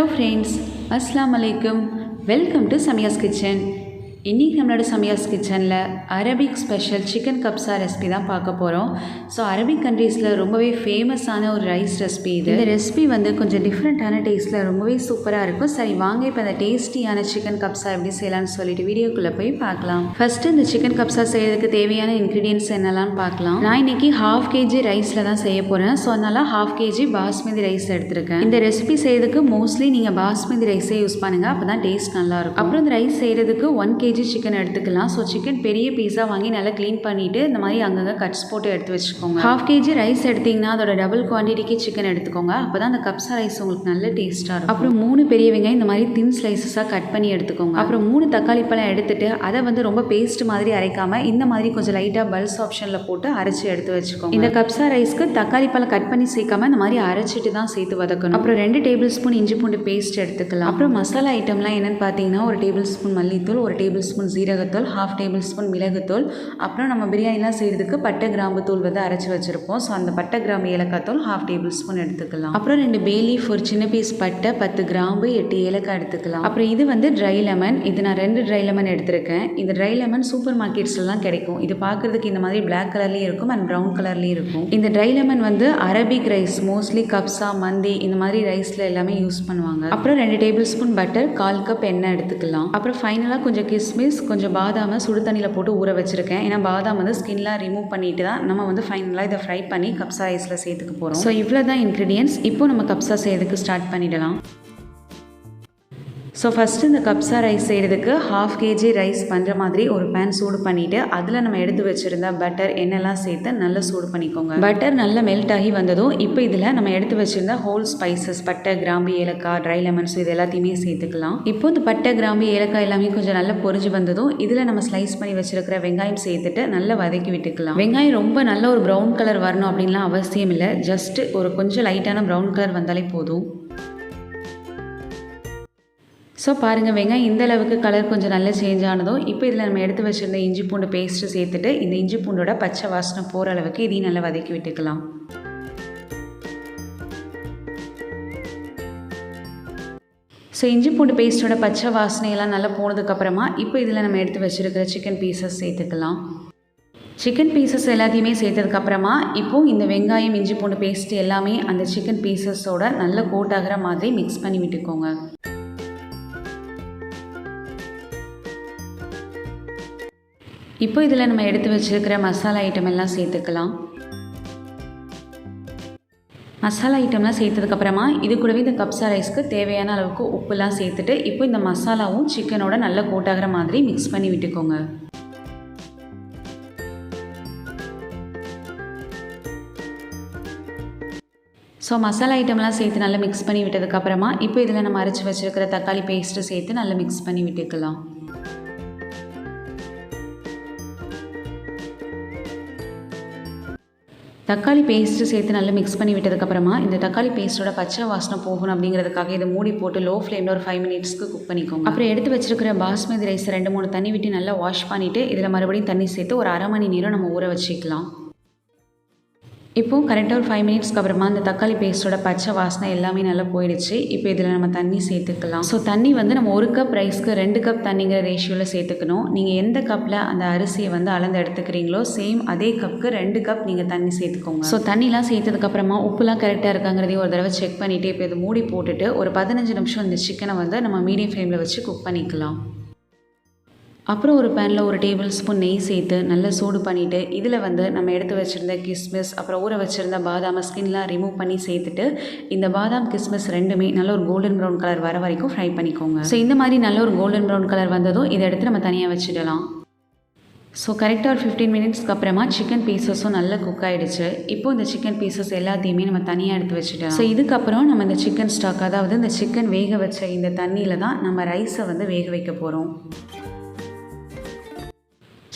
Hello friends அஸ்லாம் அலைக்கும் welcome to சமியாஸ் kitchen இன்றைக்கி நம்மளோட சமையாஸ் கிச்சனில் Arabic special chicken kabsa recipe தான் பார்க்க போகிறோம் ஸோ அரபிக் கண்ட்ரீஸில் ரொம்பவே ஃபேமஸான ஒரு ரைஸ் ரெசிபி இது. இந்த ரெசிபி வந்து கொஞ்சம் டிஃப்ரெண்ட்டான டேஸ்ட்டில் ரொம்பவே சூப்பராக இருக்கும். சரி வாங்க இப்போ அந்த டேஸ்டியான சிக்கன் கப்ஸா எப்படி செய்யலாம்னு சொல்லிட்டு வீடியோக்குள்ளே போய் பார்க்கலாம். ஃபஸ்ட்டு இந்த சிக்கன் கப்ஸா செய்யறதுக்கு தேவையான இன்க்ரீடியன்ஸ் என்னெல்லாம் பார்க்கலாம். நான் இன்னைக்கு ஹாஃப் கேஜி ரைஸில் தான் செய்ய போகிறேன் ஸோ அதனால் ஹாஃப் கேஜி பாஸ்மதி ரைஸ் எடுத்திருக்கேன். இந்த ரெசிபி செய்யறதுக்கு மோஸ்ட்லி நீங்கள் பாஸ்மதி ரைஸே யூஸ் பண்ணுங்கள் அப்போ தான் டேஸ்ட் நல்லாயிருக்கும். அப்புறம் இந்த ரைஸ் செய்கிறதுக்கு ஒன் கேஜி சிக்கன் எடுத்துக்கலாம். ஸோ சிக்கன் பெரிய பீஸாக வாங்கி நல்லா க்ளீன் பண்ணிவிட்டு இந்த மாதிரி அங்கங்கே கட்ஸ் போட்டு எடுத்து வச்சுக்கோங்க. ஹாஃப் கேஜி ரைஸ் எடுத்தீங்கன்னா அதோட டபுள் குவான்டிட்டிக்கு சிக்கன் எடுத்துக்கோங்க. அப்போ தான் அந்த கப்ஸா ரைஸ் உங்களுக்கு நல்ல டேஸ்ட்டாக இருக்கும். அப்புறம் மூணு பெரிய வெங்காயம் இந்த மாதிரி தின் ஸ்லைசஸாக கட் பண்ணி எடுத்துக்கோங்க. அப்புறம் மூணு தக்காளி பழம் எடுத்துட்டு அதை வந்து ரொம்ப பேஸ்ட் மாதிரி அரைக்காம இந்த மாதிரி கொஞ்சம் லைட்டாக பல்ஸ் ஆப்ஷனில் போட்டு அரைச்சி எடுத்து வச்சுக்கோங்க. இந்த கப்ஸா ரைஸ்க்கு தக்காளி பழம் கட் பண்ணி சேர்க்காம இந்த மாதிரி அரைச்சிட்டு தான் சேர்த்து வதக்கணும். அப்புறம் ரெண்டு டேபிள் ஸ்பூன் இஞ்சி பூண்டு பேஸ்ட் எடுத்துக்கலாம். அப்புறம் மசாலா ஐட்டம்லாம் என்னன்னு பார்த்தீங்கன்னா ஒரு டேபிள் ஸ்பூன் மல்லித்தூள் ஒரு டேபிள் ஸ்பூன் ஜீரகத்தூள் ஹாஃப் டேபிள் ஸ்பூன் மிளகுத்தூள். அப்புறம் நம்ம பிரியாணிலாம் செய்கிறதுக்கு பட்டை கிராம்பு தூள் வந்து அரைச்சி வச்சுருப்போம். ஸோ அந்த பட்டை கிராம்பு ஏலக்காய் தூள் ஹாஃப் டேபிள் ஸ்பூன் எடுத்துக்கலாம். அப்புறம் ரெண்டு பேலீஃப் ஒரு சின்ன பீஸ் பட்டை பத்து கிராம்பு எட்டு ஏலக்காய் எடுத்துக்கலாம். அப்புறம் இது வந்து ட்ரை லெமன் இது நான் ரெண்டு ட்ரை லெமன் எடுத்திருக்கேன். இந்த ட்ரை லெமன் சூப்பர் மார்க்கெட்ஸ்லாம் கிடைக்கும். இது பார்க்குறதுக்கு இந்த மாதிரி பிளாக் கலர்லேயும் இருக்கும் அண்ட் ப்ரௌன் கலர்லேயும் இருக்கும். இந்த ட்ரை லெமன் வந்து Arabic rice mostly kabsa mandi இந்த மாதிரி ரைஸில் எல்லாமே யூஸ் பண்ணுவாங்க. அப்புறம் ரெண்டு டேபிள் ஸ்பூன் பட்டர் கால் கப் எண்ணெய் எடுத்துக்கலாம். அப்புறம் ஃபைனலாக கொஞ்சம் கிஸ்மிஸ் கொஞ்சம் பாதாமை சுடு தண்ணியில் போட்டு ஊற வச்சுருக்கேன். ஏன்னா பாதாம் வந்து ஸ்கின்லாம் ரிமூவ் பண்ணிட்டு தான் நம்ம வந்து ஃபைனலாக இதை ஃப்ரை பண்ணி கப்ஸா ரைஸில் சேர்த்துக்க போகிறோம் ஸோ இவ்வளோ தான் இன்க்ரீடியன்ஸ் இப்போ நம்ம கப்ஸா செய்யறதுக்கு ஸ்டார்ட் பண்ணிடலாம். ஸோ ஃபஸ்ட்டு இந்த கப்ஸா ரைஸ் செய்கிறதுக்கு ஹாஃப் கேஜி ரைஸ் பண்ணுற மாதிரி ஒரு பேன் சூடு பண்ணிவிட்டு அதில் நம்ம எடுத்து வச்சுருந்த பட்டர் எண்ணெய்லாம் சேர்த்து நல்லா சூடு பண்ணிக்கோங்க. பட்டர் நல்லா மெல்ட் ஆகி வந்ததும் இப்போ இதில் நம்ம எடுத்து வச்சுருந்த ஹோல் ஸ்பைசஸ் பட்டை கிராம்பு ஏலக்காய் ட்ரை லெமன்ஸ் இது எல்லாத்தையுமே சேர்த்துக்கலாம். இப்போ இந்த பட்டை கிராம்பு ஏலக்காய் எல்லாமே கொஞ்சம் நல்லா பொரிஞ்சு வந்ததும் இதில் நம்ம ஸ்லைஸ் பண்ணி வச்சுருக்கிற வெங்காயம் சேர்த்துட்டு நல்லா வதக்கி விட்டுக்கலாம். வெங்காயம் ரொம்ப நல்ல ஒரு ப்ரௌன் கலர் வரணும் அப்படின்லாம் அவசியம் இல்லை. ஜஸ்ட் ஒரு கொஞ்சம் லைட்டான ப்ரௌன் கலர் வந்தாலே போதும். ஸோ பாருங்கள் வெங்காயம் இந்த அளவுக்கு கலர் கொஞ்சம் நல்லா சேஞ்ச் ஆனதும் இப்போ இதில் நம்ம எடுத்து வச்சுருந்த இஞ்சி பூண்டு பேஸ்ட்டு சேர்த்துட்டு இந்த இஞ்சி பூண்டோட பச்சை வாசனை போகிற அளவுக்கு இதையும் நல்லா வதக்கி விட்டுக்கலாம். ஸோ இஞ்சி பூண்டு பேஸ்ட்டோட பச்சை வாசனையெல்லாம் நல்லா போனதுக்கப்புறமா இப்போ இதில் நம்ம எடுத்து வச்சுருக்கிற சிக்கன் பீசஸ் சேர்த்துக்கலாம். சிக்கன் பீசஸ் எல்லாத்தையுமே சேர்த்ததுக்கப்புறமா இப்போது இந்த வெங்காயம் இஞ்சி பூண்டு பேஸ்ட் எல்லாமே அந்த சிக்கன் பீசஸோட நல்ல கோட் ஆகிற மாதிரி மிக்ஸ் பண்ணி விட்டுக்கோங்க. இப்போ இதில் நம்ம எடுத்து வச்சுருக்கிற மசாலா ஐட்டம் எல்லாம் சேர்த்துக்கலாம். மசாலா ஐட்டம்லாம் சேர்த்ததுக்கப்புறமா இது கூடவே இந்த கப்சா ரைஸ்க்கு தேவையான அளவுக்கு உப்புலாம் சேர்த்துட்டு இப்போ இந்த மசாலாவும் சிக்கனோட நல்லா கோட்டாகிற மாதிரி மிக்ஸ் பண்ணி விட்டுக்கோங்க. ஸோ மசாலா ஐட்டம்லாம் சேர்த்து நல்லா மிக்ஸ் பண்ணி விட்டதுக்கப்புறமா இப்போ இதில் நம்ம அரைச்சி வச்சுருக்கிற தக்காளி பேஸ்ட்டு சேர்த்து நல்லா மிக்ஸ் பண்ணி விட்டுக்கலாம். தக்காளி பேஸ்ட்டு சேர்த்து நல்லா மிக்ஸ் பண்ணி விட்டதுக்கப்புறமா இந்த தக்காளி பேஸ்ட்டோட பச்சை வாசனை போகணும் அப்படிங்கிறதுக்காக இதை மூடி போட்டு லோ ஃப்ளேமில் ஒரு ஃபைவ் மினிட்ஸ்க்கு குக் பண்ணிக்கோங்க. அப்புறம் எடுத்து வச்சிருக்கிற பாஸ்மதி ரைஸ் ரெண்டு மூணு தண்ணி விட்டு நல்லா வாஷ் பண்ணிவிட்டு இதில் மறுபடியும் தண்ணி சேர்த்து ஒரு அரை மணி நேரம் நம்ம ஊற வச்சுக்கலாம். இப்போது கரெக்டாக ஒரு ஃபைவ் மினிட்ஸ்க்கு அப்புறமா அந்த தக்காளி பேஸ்ட்டோட பச்சை வாசனை எல்லாமே நல்லா போயிடுச்சு. இப்போ இதில் நம்ம தண்ணி சேர்த்துக்கலாம். ஸோ தண்ணி வந்து நம்ம ஒரு கப் ரைஸ்க்கு ரெண்டு கப் தண்ணிங்கிற ரேஷியோவில் சேர்த்துக்கணும். நீங்கள் எந்த கப்பில் அந்த அரிசியை வந்து அளந்து எடுத்துக்கிறீங்களோ சேம் அதே கப்புக்கு ரெண்டு கப் நீங்கள் தண்ணி சேர்த்துக்கோங்க. ஸோ தண்ணிலாம் சேர்த்ததுக்கப்புறமா உப்புலாம் கரெக்டாக இருக்காங்கிறதையும் ஒரு தடவை செக் பண்ணிவிட்டு இப்போ இது மூடி போட்டுட்டு ஒரு பதினஞ்சு நிமிஷம் இந்த சிக்கனை வந்து நம்ம மீடியம் ஃப்ளேமில் வச்சு குக் பண்ணிக்கலாம். அப்புறம் ஒரு பேனில் ஒரு டேபிள் ஸ்பூன் நெய் சேர்த்து நல்லா சூடு பண்ணிவிட்டு இதில் வந்து நம்ம எடுத்து வச்சுருந்த கிஸ்மிஸ் அப்புறம் ஊற வச்சுருந்த பாதாம் ஸ்கின்லாம் ரிமூவ் பண்ணி சேர்த்துட்டு இந்த பாதாம் கிஸ்மிஸ் ரெண்டுமே நல்ல ஒரு கோல்டன் ப்ரௌன் கலர் வர வரைக்கும் ஃப்ரை பண்ணிக்கோங்க. ஸோ இந்த மாதிரி நல்ல ஒரு கோல்டன் ப்ரௌன் கலர் வந்ததும் இதை எடுத்து நம்ம தனியாக வச்சிடலாம். ஸோ கரெக்டாக ஒரு ஃபிஃப்டீன் மினிட்ஸ்க்கு அப்புறமா சிக்கன் பீசஸும் நல்லா குக் ஆகிடுச்சு இப்போ இந்த சிக்கன் பீசஸ் எல்லாத்தையுமே நம்ம தனியாக எடுத்து வச்சுட்டோம் ஸோ இதுக்கப்புறம் நம்ம இந்த சிக்கன் ஸ்டாக் அதாவது இந்த சிக்கன் வேக வச்ச இந்த தண்ணியில் தான் நம்ம ரைஸை வந்து வேக வைக்க போகிறோம்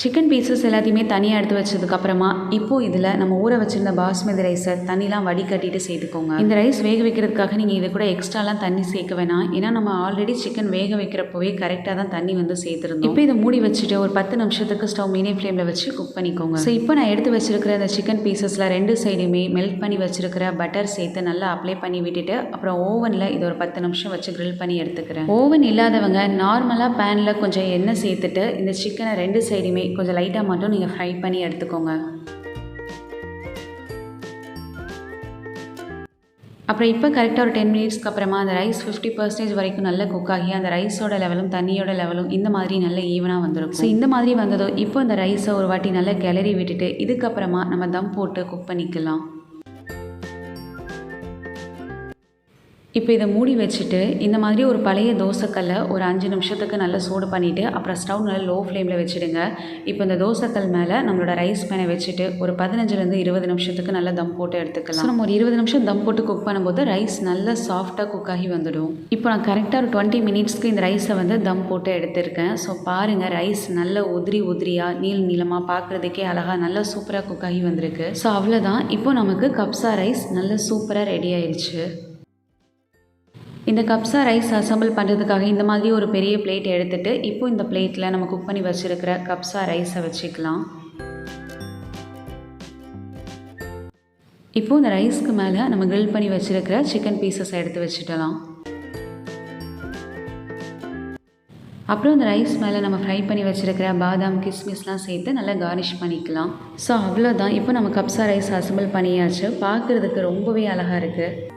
சிக்கன் பீசஸ் எல்லாத்தையுமே தனியாக எடுத்து வச்சதுக்கப்புறமா இப்போது இதில் நம்ம ஊற வச்சுருந்த பாஸ்மதி ரைஸை தண்ணிலாம் வடிகட்டிட்டு சேர்த்துக்கோங்க. இந்த ரைஸ் வேக வைக்கிறதுக்காக நீங்கள் இது கூட எக்ஸ்ட்ராலாம் தண்ணி சேர்க்க வேணாம். ஏன்னா நம்ம ஆல்ரெடி சிக்கன் வேக வைக்கிறப்பவே கரெக்டாக தான் தண்ணி வந்து சேர்த்துருந்தோம். இப்போ இதை மூடி வச்சுட்டு ஒரு பத்து நிமிஷத்துக்கு ஸ்டவ் மீடியம் ஃப்ளேமில் வச்சு குக் பண்ணிக்கோங்க. ஸோ இப்போ நான் எடுத்து வச்சிருக்கிற அந்த சிக்கன் பீசஸில் ரெண்டு சைடுமே மெல்ட் பண்ணி வச்சிருக்கிற பட்டர் சேர்த்து நல்லா அப்ளை பண்ணி விட்டுட்டு அப்புறம் ஓவனில் இது ஒரு பத்து நிமிஷம் வச்சு கிரில் பண்ணி எடுத்துக்கிறேன். ஓவன் இல்லாதவங்க நார்மலாக பேனில் கொஞ்சம் எண்ணெய் சேர்த்துட்டு இந்த சிக்கனை ரெண்டு சைடுமே கொஞ்சம் லைட்டாக மட்டும் நீங்கள் ஃப்ரை பண்ணி எடுத்துக்கோங்க. அப்புறம் இப்போ கரெக்டாக ஒரு டென் மினிட்ஸ்க்கு அப்புறமா அந்த ரைஸ் ஃபிஃப்டி பர்சன்டேஜ் வரைக்கும் நல்லா குக் ஆகி அந்த ரைஸோட லெவலும் தண்ணியோட லெவலும் இந்த மாதிரி நல்ல ஈவனாக வந்துடும் ஸோ இந்த மாதிரி வந்ததோ இப்போ அந்த ரைஸை ஒரு வாட்டி நல்லா கிளறி விட்டுட்டு இதுக்கப்புறமா நம்ம தம் போட்டு குக் பண்ணிக்கலாம். இப்போ இதை மூடி வச்சுட்டு இந்த மாதிரி ஒரு பழைய தோசைக்கல்லை ஒரு அஞ்சு நிமிஷத்துக்கு நல்லா சூடு பண்ணிவிட்டு அப்புறம் ஸ்டவ் நல்லா லோ ஃப்ளேமில் வச்சுடுங்க. இப்போ இந்த தோசைக்கல் மேலே நம்மளோட ரைஸ் பேனை வச்சுட்டு ஒரு பதினஞ்சுலேருந்து இருபது நிமிஷத்துக்கு நல்லா தம் போட்டு எடுத்துக்கலாம். நம்ம ஒரு இருபது நிமிஷம் தம் போட்டு குக் பண்ணும்போது ரைஸ் நல்லா சாஃப்டாக குக் ஆகி வந்துடும். இப்போ நான் கரெக்டாக ஒரு டுவெண்ட்டி மினிட்ஸ்க்கு இந்த ரைஸை வந்து தம் போட்டு எடுத்திருக்கேன். ஸோ பாருங்கள் ரைஸ் நல்ல உதிரி உதிரியாக நீள் நீளமாக பார்க்குறதுக்கே அழகாக நல்லா சூப்பராக குக் ஆகி வந்திருக்கு. ஸோ அவ்வளோதான் இப்போ நமக்கு கப்ஸா ரைஸ் நல்லா சூப்பராக ரெடி ஆயிடுச்சு இந்த கப்ஸா ரைஸ் அசம்பிள் பண்ணுறதுக்காக இந்த மாதிரி ஒரு பெரிய பிளேட் எடுத்துகிட்டு இப்போ இந்த பிளேட்டில் நம்ம குக் பண்ணி வச்சுருக்கிற கப்ஸா ரைஸை வச்சுக்கலாம். இப்போ இந்த ரைஸ்க்கு மேலே நம்ம கிரில் பண்ணி வச்சுருக்கிற சிக்கன் பீசஸை எடுத்து வச்சுட்டலாம் அப்புறம் இந்த ரைஸ் மேலே நம்ம ஃப்ரை பண்ணி வச்சுருக்கிற பாதாம் கிஸ்மிஸ்லாம் சேர்த்து நல்லா கார்னிஷ் பண்ணிக்கலாம். ஸோ அவ்வளோதான் இப்போ நம்ம கப்ஸா ரைஸ் அசம்பிள் பண்ணியாச்சு. பார்க்குறதுக்கு ரொம்பவே அழகாக இருக்குது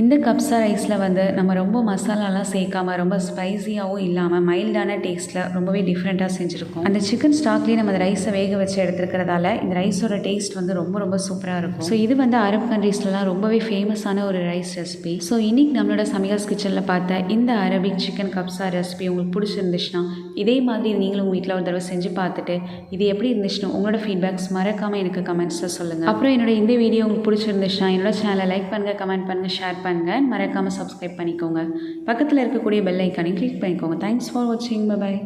இந்த கப்ஸா ரைஸில் வந்து நம்ம ரொம்ப மசாலாலாம் சேர்க்காம ரொம்ப ஸ்பைஸியாகவும் இல்லாமல் மைல்டான டேஸ்ட்டில் ரொம்பவே டிஃப்ரெண்ட்டாக செஞ்சுருக்கோம். அந்த சிக்கன் ஸ்டாக்லேயே நம்ம அந்த ரைஸை வேக வச்சு எடுத்துருக்கிறதால இந்த ரைஸோட டேஸ்ட் வந்து ரொம்ப ரொம்ப சூப்பராக இருக்கும். ஸோ இது வந்து அரப் கண்ட்ரீஸ்லலாம் ரொம்பவே ஃபேமஸான ஒரு ரைஸ் ரெசிபி ஸோ இன்றைக்கி நம்மளோட சமையல்ஸ் கிச்சனில் பார்த்த இந்த அரபிக் சிக்கன் கப்ஸா ரெசிபி உங்களுக்கு பிடிச்சிருந்துச்சுன்னா இதே மாதிரி நீங்களும் உங்கள் வீட்டில் ஒரு தடவை செஞ்சு பார்த்துட்டு இது எப்படி இருந்துச்சுன்னு உங்களோட ஃபீட்பேக்ஸ் மறக்காமல் எனக்கு கமெண்ட்ஸில் சொல்லுங்கள் அப்புறம் என்னோட இந்த வீடியோ உங்களுக்கு பிடிச்சிருந்துச்சுன்னா என்னோட சேனலை லைக் பண்ணுங்கள் கமெண்ட் பண்ணுங்கள் ஷேர் பண்ணுங்கள் மறக்காமல் சப்ஸ்கிரைப் பண்ணிக்கோங்க. பக்கத்தில் இருக்கக்கூடிய பெல் ஐக்கானையும் கிளிக் பண்ணிக்கோங்க. தேங்க்ஸ் ஃபார் வாட்சிங் பாய்